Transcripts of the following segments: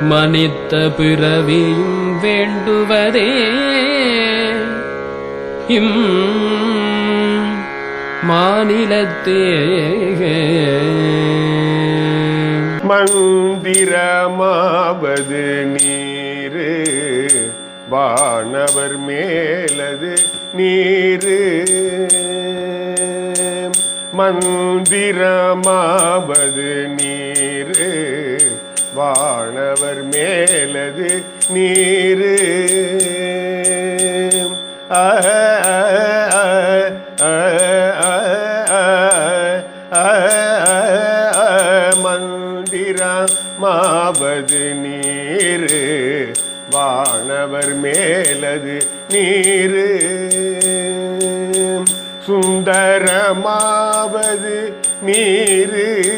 மனித்த பிறவியும் வேண்டுவதே. இம் மாநிலத்தே மந்திரமாவது நீரு வானவர் மேலது நீரு. மந்திரமாவது நீரு வானவர் மேலது நீரு. மாவது மந்திரமாவது நீரு. வானவர் மேலது நீரு. சுந்தரமாவது நீரு.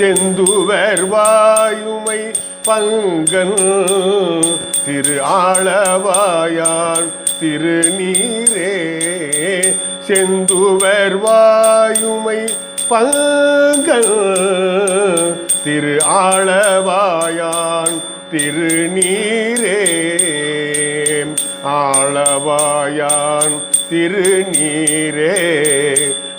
செந்துவர் வாயுமை பங்கன். திரு ஆளவாயான் திருநீரே செந்துவர் வாயுமை பங்கன். திரு ஆளவாயான் திருநீரே ஆளவாயான் திருநீரே.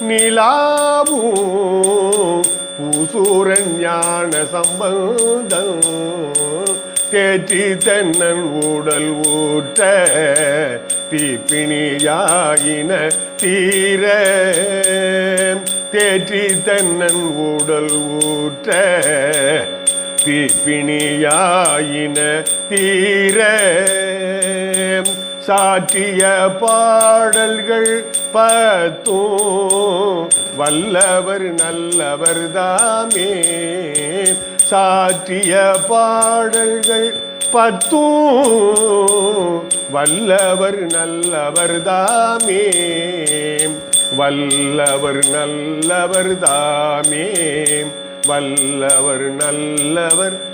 நிலாவும் பூசூரன் ஞான சம்பந்தம் தேற்றி தென்னன் உடல் ஊற்ற தீப்பிணியாயின தீர. தேற்றி தென்னன் உடல் ஊற்ற தீப்பிணியாயின தீர. சாற்றிய பாடல்கள் பத்தும். வல்லவர் நல்லவர் தாமே. சாற்றிய பாடல்கள் பத்தும். வல்லவர் நல்லவர் தாமே. வல்லவர் நல்லவர் தாமே. வல்லவர் நல்லவர்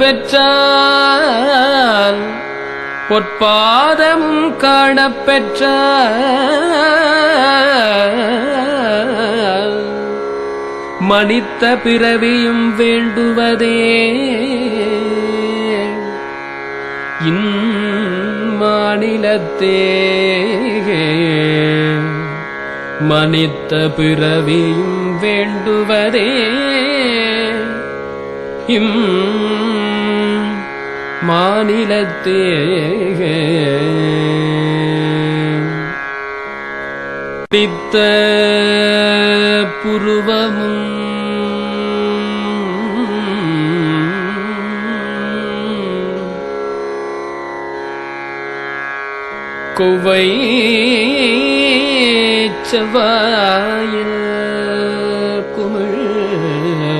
பெற்றால் பொற்பாதமும் காணப்பெற்ற பெற்றால் மனித்த பிறவியும் வேண்டுவதே. இம்மாநிலத்தே மனித்த பிறவியும் வேண்டுவதே. இம் மாநிலத்தே பித்த புருவமும் கொவ்வை செவ்வாயில் குமிழ்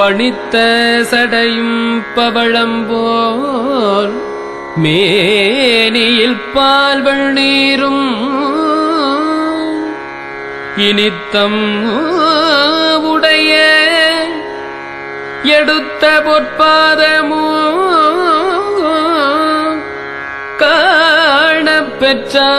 பணித்த சடையும் பவழம்போல் மேனியில் பால்வள் நீரும். இனித்தம் உடைய எடுத்த பொற்பாதமோ காணப் பெற்றால்